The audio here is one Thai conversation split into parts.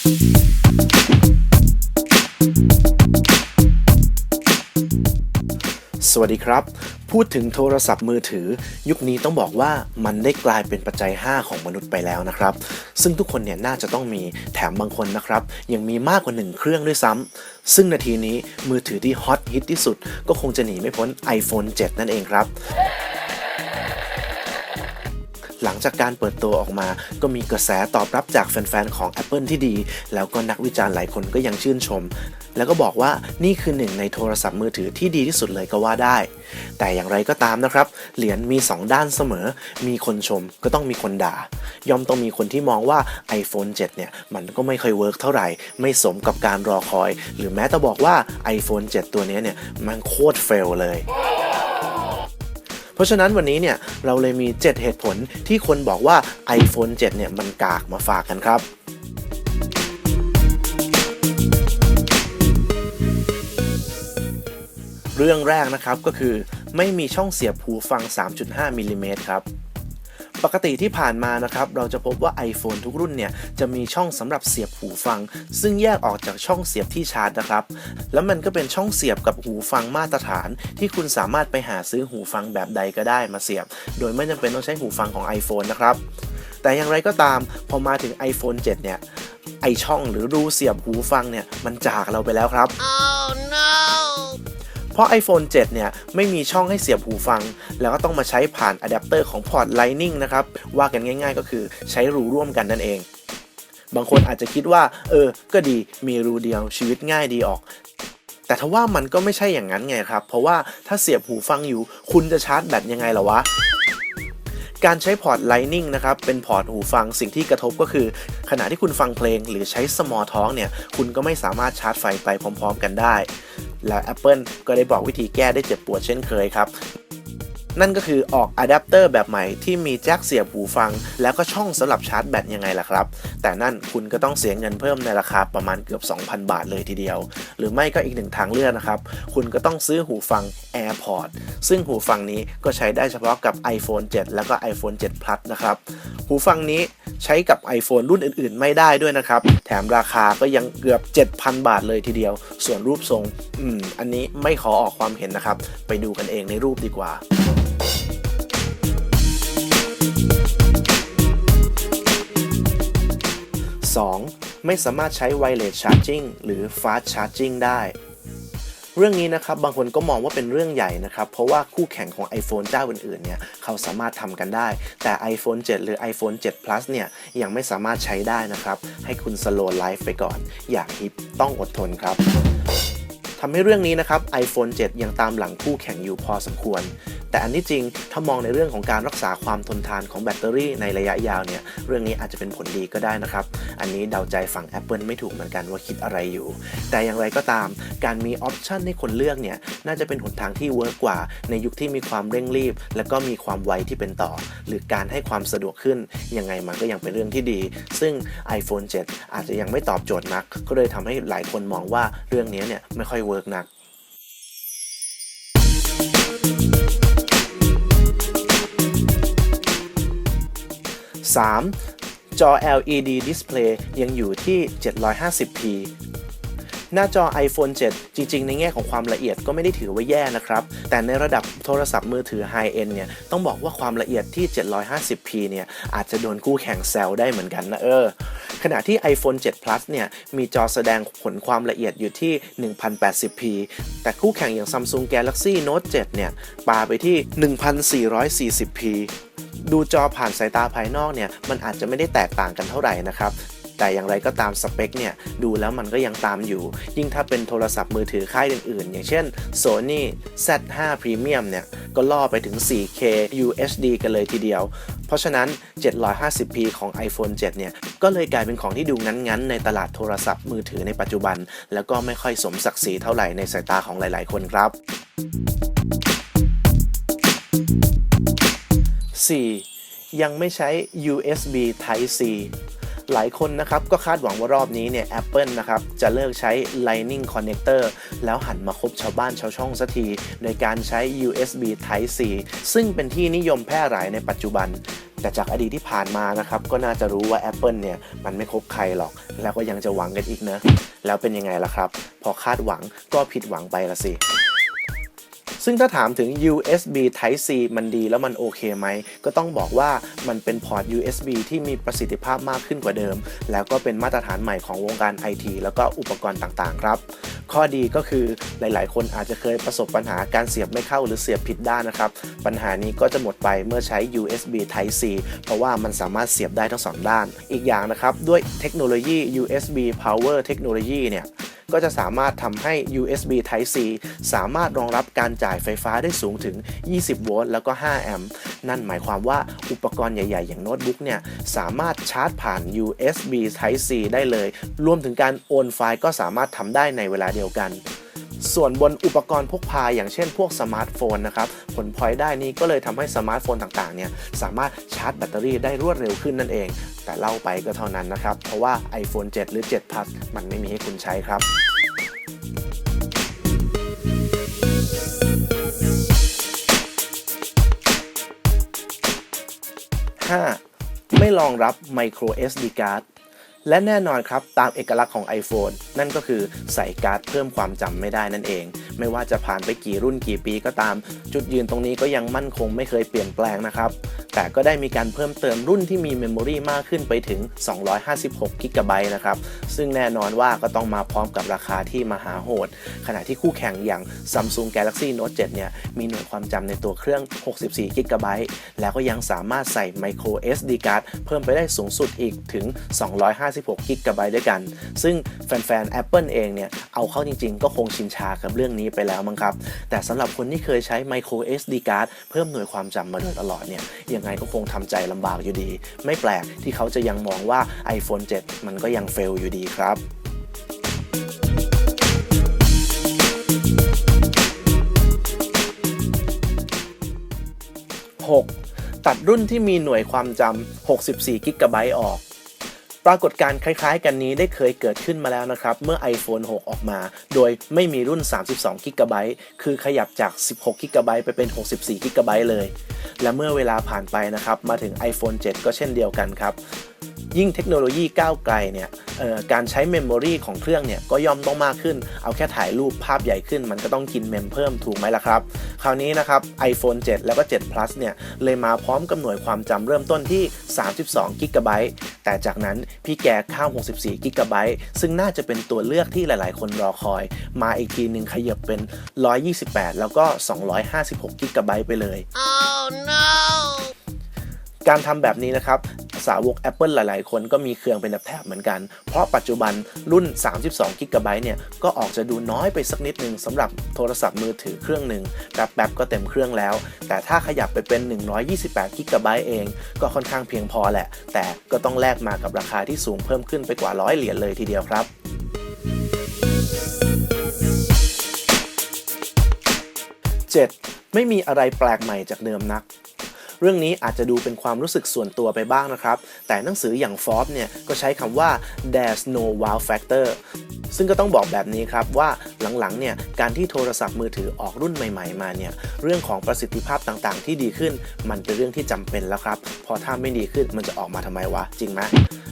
สวัสดีครับ พูดถึงโทรศัพท์มือถือ ยุคนี้ต้องบอกว่ามันได้กลายเป็นปัจจัย 5 ของมนุษย์ไปแล้วนะครับ ซึ่งทุกคนเนี่ยน่าจะต้องมีแถมบางคนนะครับ ยังมีมากกว่า 1 เครื่องด้วยซ้ำซึ่งนาทีนี้มือถือที่ฮอตฮิตที่สุด ก็คงจะหนีไม่พ้น iPhone 7 นั่นเองครับ หลังจากการเปิดตัวออกมา ก็มีกระแสตอบรับจากแฟนๆ ของ Apple ที่ดี แล้วก็นักวิจารณ์หลายคนก็ยังชื่นชม แล้วก็บอกว่านี่คือหนึ่งในโทรศัพท์มือถือที่ดีที่สุดเลยก็ว่าได้ แต่อย่างไรก็ตามนะครับ เหรียญมี 2 ด้านเสมอ มีคนชมก็ต้องมีคนด่า ย่อมต้องมีคนที่มองว่า iPhone 7 เนี่ย มันก็ไม่ค่อยเวิร์กเท่าไหร่ ไม่สมกับการรอคอย หรือแม้แต่บอกว่า iPhone 7 ตัวนี้เนี่ย มันโคตรเฟลเลย ราะฉะนั้นวันนี้เนี่ยเราเลยมี 7 เหตุผลที่คนบอกว่า iPhone 7 เนี่ยมันกากมาฝากกันครับเรื่องแรกนะครับก็คือไม่มีช่องเสียบหูฟัง 3.5มิลลิเมตรครับ ปกติที่ผ่านมานะครับเราจะพบว่า iPhone ทุกรุ่นเนี่ยจะมีช่องสำหรับเสียบหูฟัง ซึ่งแยกออกจากช่องเสียบที่ชาร์จนะครับ แล้วมันก็เป็นช่องเสียบกับหูฟังมาตรฐาน ที่คุณสามารถไปหาซื้อหูฟังแบบใดก็ได้มาเสียบ โดยไม่จำเป็นต้องใช้หูฟังของ iPhone นะครับแต่อย่างไรก็ตามพอมาถึง iPhone 7 เนี่ย ไอช่องหรือรูเสียบหูฟังเนี่ย มันจากเราไปแล้วครับ เพราะ iPhone 7 เนี่ย ไม่มีช่องให้เสียบหูฟัง แล้วก็ต้องมาใช้ผ่านอะแดปเตอร์ของพอร์ต Lightning นะครับ ว่ากันง่ายๆ ก็คือใช้รูร่วมกันนั่นเอง บางคนอาจจะคิดว่า เออ ก็ดีมีรูเดียวชีวิตง่ายดีออกแต่ทว่ามันก็ไม่ใช่อย่างนั้นไงครับ เพราะว่าถ้าเสียบหูฟังอยู่ คุณจะชาร์จแบตยังไงล่ะวะ การใช้พอร์ต Lightning นะครับ เป็นพอร์ตหูฟังสิ่งที่กระทบก็คือ ขณะที่คุณฟังเพลงหรือใช้ small talk เนี่ย คุณก็ไม่สามารถชาร์จไฟไปพร้อม ๆ กันได้ แล้ว Apple ก็ได้บอกวิธีแก้ได้เจ็บปวดเช่นเคยครับ นั่นก็คือออกอะแดปเตอร์แบบใหม่ที่มีแจ็คเสียบหูฟัง แล้วก็ช่องสำหรับชาร์จแบตยังไงล่ะครับ แต่นั่นคุณก็ต้องเสียเงินเพิ่มในราคาประมาณเกือบ 2,000 บาทเลยทีเดียว หรือไม่ก็อีกหนึ่งทางเลือกนะครับ คุณก็ต้องซื้อหูฟัง AirPod ซึ่งหูฟังนี้ก็ใช้ได้เฉพาะกับ iPhone 7 แล้วก็ iPhone 7 Plus นะครับ หูฟังนี้ ใช้กับ iPhone รุ่นอื่น ๆ ไม่ได้ด้วยนะครับ แถมราคาก็ยังเกือบ 7,000 บาทเลยทีเดียว ส่วนรูปทรงอืมอันนี้ไม่ขอออกความเห็นนะครับ ไปดูกันเองในรูปดีกว่า 2. ไม่สามารถใช้ Wireless Charging หรือ Fast Charging ได้ เรื่องนี้นะครับบางคนก็มองว่าเป็นเรื่องใหญ่นะครับ เพราะว่าคู่แข่งของ iPhone เจ้าอื่นๆเนี่ยเขาสามารถทำกันได้ แต่ iPhone 7 หรือ iPhone 7 Plus เนี่ยยังไม่สามารถใช้ได้นะครับ ให้คุณสโลว์ไลฟ์ไปก่อน อย่างฮิปต้องอดทนครับทำให้เรื่องนี้นะครับ iPhone 7 ยังตามหลังคู่แข่งอยู่พอสมควร แต่อันที่จริงถ้ามองในเรื่องของการรักษาความทนทานของแบตเตอรี่ในระยะยาวเนี่ยเรื่องนี้อาจจะเป็นผลดีก็ได้นะครับ อันนี้เดาใจฝั่ง Apple ไม่ถูกเหมือนกันว่าคิดอะไรอยู่ แต่อย่างไรก็ตาม การมีออปชันให้คนเลือกเนี่ยน่าจะเป็นหนทางที่เวิร์กกว่า ในยุคที่มีความเร่งรีบ และก็มีความไวที่เป็นต่อ หรือการให้ความสะดวกขึ้นยังไงมันก็ยังเป็นเรื่องที่ดี ซึ่ง iPhone 7 อาจจะยังไม่ตอบโจทย์นัก ก็เลยทำให้หลายคนมองว่าเรื่องนี้เนี่ยไม่ค่อยเวิร์กนัก 3. จอ LED Display ยังอยู่ที่ 750p หน้าจอ iPhone 7 จริง ๆ ในแง่ของความละเอียดก็ไม่ได้ถือว่าแย่นะครับ แต่ในระดับโทรศัพท์มือถือ High End เนี่ย ต้องบอกว่าความละเอียดที่ 750p เนี่ย อาจจะโดนคู่แข่งแซวได้เหมือนกันนะเออ ขณะที่ iPhone 7 Plus เนี่ย มีจอแสดงผลความละเอียดอยู่ที่ 1080p แต่คู่แข่งอย่าง Samsung Galaxy Note 7 เนี่ย ปาไปที่ 1440p ดูจอผ่านสายตาภายนอกเนี่ยมันอาจจะไม่ได้แตกต่างกันเท่าไหร่นะครับแต่อย่างไรก็ตามสเปคเนี่ยดูแล้วมันก็ยังตามอยู่ ยิ่งถ้าเป็นโทรศัพท์มือถือค่ายอื่นๆ อย่างเช่น Sony Z5 Premium เนี่ยก็ล่อไปถึง 4K UHD กันเลยทีเดียว เพราะฉะนั้น 750p ของ iPhone 7 เนี่ยก็เลยกลายเป็นของที่ดูงั้นๆ ในตลาดโทรศัพท์มือถือในปัจจุบัน แล้วก็ไม่ค่อยสมศักดิ์ศรีเท่าไหร่ในสายตาของหลายๆ คนครับ 4. ยังไม่ใช้ USB Type C หลายคนนะครับก็คาดหวังว่ารอบนี้เนี่ย Apple นะครับจะเลิกใช้ Lightning Connector แล้วหันมาคบชาวบ้านชาวช่องสักทีโดยการใช้ USB Type C ซึ่งเป็นที่นิยมแพร่หลายในปัจจุบัน แต่จากอดีตที่ผ่านมานะครับก็น่าจะรู้ว่า Apple เนี่ยมันไม่คบใครหรอก แล้วก็ยังจะหวังกันอีกเนะ แล้วเป็นยังไงล่ะครับ พอคาดหวังก็ผิดหวังไปละสิ ซึ่งถ้าถามถึง USB Type C มันดีแล้วมันโอเคไหม ก็ต้องบอกว่ามันเป็นพอร์ต USB ที่มีประสิทธิภาพมากขึ้นกว่าเดิม แล้วก็เป็นมาตรฐานใหม่ของวงการ IT แล้วก็อุปกรณ์ต่างๆ ครับ ข้อดีก็คือหลายๆ คนอาจจะเคยประสบปัญหาการเสียบไม่เข้าหรือเสียบผิดด้านนะครับ ปัญหานี้ก็จะหมดไปเมื่อใช้ USB Type C เพราะว่ามันสามารถเสียบได้ทั้งสองด้าน อีกอย่างนะครับ ด้วยเทคโนโลยี USB Power Technology เนี่ย ก็จะสามารถทำให้ USB Type C สามารถรองรับการจ่ายไฟฟ้าได้สูงถึง 20 โวลต์แล้วก็ 5 แอมป์นั่นหมายความว่าอุปกรณ์ใหญ่ ๆ อย่างโน้ตบุ๊กเนี่ยสามารถชาร์จผ่าน USB Type C ได้เลย รวมถึงการโอนไฟล์ก็สามารถทำได้ในเวลาเดียวกัน ส่วนบนอุปกรณ์พกพาอย่างเช่นพวกสมาร์ทโฟนนะครับ ผลพลอยได้นี้ก็เลยทำให้สมาร์ทโฟนต่างๆเนี่ยสามารถชาร์จแบตเตอรี่ได้รวดเร็วขึ้นนั่นเอง แต่เล่าไปก็เท่านั้นนะครับ เพราะว่า iPhone 7 หรือ 7 Plus มันไม่มีให้คุณใช้ครับ 5. ไม่รองรับ micro SD card และแน่นอนครับตามเอกลักษณ์ของ iPhone นั่นก็คือใส่การ์ดเพิ่มความจำไม่ได้นั่นเอง ไม่ว่าจะผ่านไปกี่รุ่นกี่ปีก็ตาม จุดยืนตรงนี้ก็ยังมั่นคงไม่เคยเปลี่ยนแปลงนะครับ แต่ก็ได้มีการเพิ่มเติมรุ่นที่มีเมมโมรีมากขึ้นไปถึง 256กิกะไบต์นะครับ ซึ่งแน่นอนว่าก็ต้องมาพร้อมกับราคาที่มหาโหด ขณะที่คู่แข่งอย่าง Samsung Galaxy Note 7 เนี่ย มีหน่วยความจำในตัวเครื่อง 64กิกะไบต์แล้วก็ยังสามารถใส่ micro SD card เพิ่มไปได้สูงสุดอีกถึง 256กิกะไบต์ด้วยกัน ซึ่งแฟนๆ Apple เองเนี่ย เอาเข้าจริงๆ ก็คงชินชากับเรื่องนี้ไปแล้วมั้งครับ แต่สำหรับคนที่เคยใช้ micro SD card เพิ่มหน่วยความจำมาโดยตลอดเนี่ยยังไงก็คงทำใจลำบากอยู่ดี ไม่แปลกที่เขาจะยังมองว่า iPhone 7 มันก็ยังเฟลอยู่ดีครับตัดรุ่นที่มีหน่วยความจำ64กิกะไบต์ออก รากฏการณ์คล้ายๆ กันนี้ได้เคยเกิดขึ้นมาแล้วนะครับ เมื่อ iPhone 6 ออกมา โดยไม่มีรุ่น 32กิกะไบต์คือขยับจาก 16กิกะไบต์ไปเป็น 64กิกะไบต์เลย และเมื่อเวลาผ่านไปนะครับ มาถึง iPhone 7 ก็เช่นเดียวกันครับ ยิ่งเทคโนโลยีก้าวไกลเนี่ยเอ่อการใช้เมมโมรีของเครื่องเนี่ยก็ย่อมต้องมากขึ้น เอาแค่ถ่ายรูปภาพใหญ่ขึ้น มันก็ต้องกินเมมเพิ่มถูกไหมล่ะครับ คราวนี้นะครับ iPhone 7 แล้วก็ 7 Plus เนี่ยเลยมาพร้อมกับหน่วยความจำเริ่มต้นที่ 32กิกะไบต์แต่จากนั้นพี่แกข้าม64กิกะไบต์ซึ่งน่าจะเป็นตัวเลือกที่หลาย ๆ คนรอคอย มาอีกทีหนึ่งขยับเป็น 128 แล้วก็ 256กิกะไบต์ไปเลย Oh no! การทำแบบนี้นะครับ สาวก Apple หลายๆ คนก็มีเครื่องเป็นแถบๆเหมือนกัน เพราะปัจจุบันรุ่น 32 g b เนี่ย ก็ออกจะดูน้อยไปสักนิดนึงสำหรับโทรศัพท์มือถือเครื่องหนึ่งแป๊บๆก็เต็มเครื่องแล้ว แต่ถ้าขยับไปเป็น 128 g b เอง ก็ค่อนข้างเพียงพอแหละ แต่ก็ต้องแลกมากับราคาที่สูงเพิ่มขึ้นไปกว่าร้อยเหรียญเลยทีเดียวครับ 7. ไม่มีอะไรแปลกใหม่จากเดิมนัก เรื่องนี้อาจจะดูเป็นความรู้สึกส่วนตัวไปบ้างนะครับ แต่หนังสืออย่าง Forbes เนี่ยก็ใช้คำว่า there's no wow factor ซึ่งก็ต้องบอกแบบนี้ครับว่าหลังๆเนี่ยการที่โทรศัพท์มือถือออกรุ่นใหม่ ๆ มาเนี่ยเรื่องของประสิทธิภาพต่างๆ ที่ดีขึ้น มันเป็นเรื่องที่จำเป็นแล้วครับพราะถ้าไม่ดีขึ้นมันจะออกมาทำไมวะ จริงไหม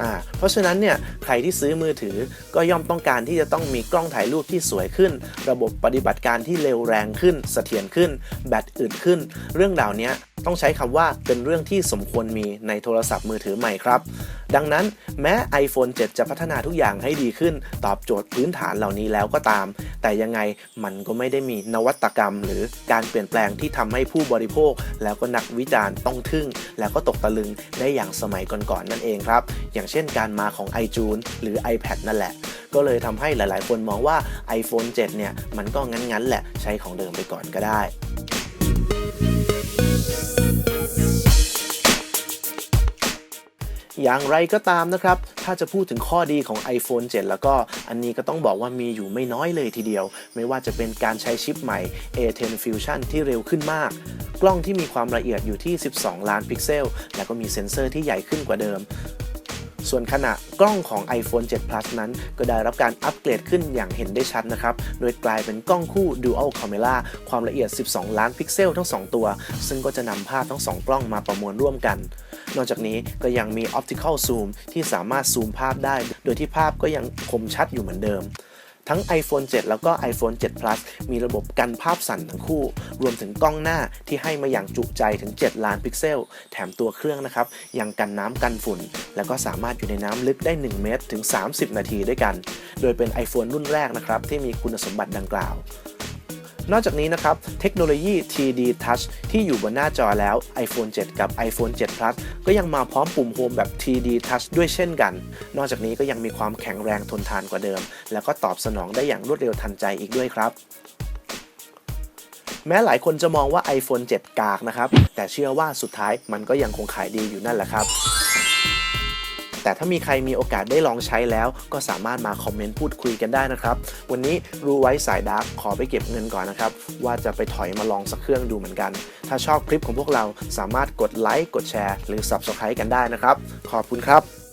อ่าเพราะฉะนั้นเนี่ยใครที่ซื้อมือถือก็ย่อมต้องการที่จะต้องมีกล้องถ่ายรูปที่สวยขึ้น ระบบปฏิบัติการที่เร็วแรงขึ้นเสถียรขึ้น แบตอึดขึ้น เรื่องราวเนี้ต้องใช้คำว่าเป็นเรื่องที่สมควรมีในโทรศัพท์มือถือใหม่ครับ ดังนั้นแม้ iPhone 7 จะพัฒนาทุกอย่างให้ดีขึ้น ตอบโจทย์พื้นฐานเหล่านี้แล้วก็ตาม แต่ยังไงมันก็ไม่ได้มีนวัตกรรม หรือการเปลี่ยนแปลงที่ทำให้ผู้บริโภค แล้วก็นักวิจารณ์ต้องทึ่ง แล้วก็ตกตะลึงได้อย่างสมัยก่อนๆนั่นเองครับ อย่างเช่นการมาของ iTunes หรือ iPad นั่นแหละก็เลยทำให้หลายๆ คนมองว่า iPhone 7 เนี่ย มันก็งั้น ๆ แหละ ใช้ของเดิมไปก่อนก็ได้ อย่างไรก็ตามนะครับ ถ้าจะพูดถึงข้อดีของ iPhone 7 แล้วก็อันนี้ก็ต้องบอกว่ามีอยู่ไม่น้อยเลยทีเดียว ไม่ว่าจะเป็นการใช้ชิปใหม่ A10 Fusion ที่เร็วขึ้นมาก กล้องที่มีความละเอียดอยู่ที่ 12 ล้านพิกเซล แล้วก็มีเซ็นเซอร์ที่ใหญ่ขึ้นกว่าเดิม ส่วนขณะกล้องของ iPhone 7 Plus นั้น ก็ได้รับการอัปเกรดขึ้นอย่างเห็นได้ชัดนะครับ โดยกลายเป็นกล้องคู่ Dual Camera ความละเอียด 12 ล้านพิกเซลทั้ง 2 ตัว ซึ่งก็จะนำภาพทั้ง 2 กล้องมาประมวลร่วมกัน นอกจากนี้ก็ยังมี optical zoom ที่สามารถซูมภาพได้ โดยที่ภาพก็ยังคมชัดอยู่เหมือนเดิม ทั้ง iPhone 7 แล้วก็ iPhone 7 Plus มีระบบกันภาพสั่นทั้งคู่ รวมถึงกล้องหน้าที่ให้มาอย่างจุใจถึง 7 ล้านพิกเซล แถมตัวเครื่องนะครับ ยังกันน้ำกันฝุ่น แล้วก็สามารถอยู่ในน้ำลึกได้ 1 เมตรถึง 30 นาทีด้วยกัน โดยเป็น iPhone รุ่นแรกนะครับที่มีคุณสมบัติดังกล่าว นอกจากนี้นะครับเทคโนโลยี TD Touch ที่อยู่บนหน้าจอแล้ว iPhone 7 กับ iPhone 7 Plus ก็ยังมาพร้อมปุ่มโฮมแบบ TD Touch ด้วยเช่นกัน นอกจากนี้ก็ยังมีความแข็งแรงทนทานกว่าเดิม แล้วก็ตอบสนองได้อย่างรวดเร็วทันใจอีกด้วยครับแม้หลายคนจะมองว่า iPhone 7 กากนะครับ แต่เชื่อว่าสุดท้ายมันก็ยังคงขายดีอยู่นั่นแหละครับ แต่ถ้ามีใครมีโอกาสได้ลองใช้แล้ว ก็สามารถมาคอมเมนต์พูดคุยกันได้นะครับ วันนี้รู้ไว้สายดาร์กขอไปเก็บเงินก่อนนะครับ ว่าจะไปถอยมาลองสักเครื่องดูเหมือนกัน ถ้าชอบคลิปของพวกเราสามารถกดไลค์กดแชร์หรือ Subscribe กันได้นะครับ ขอบคุณครับ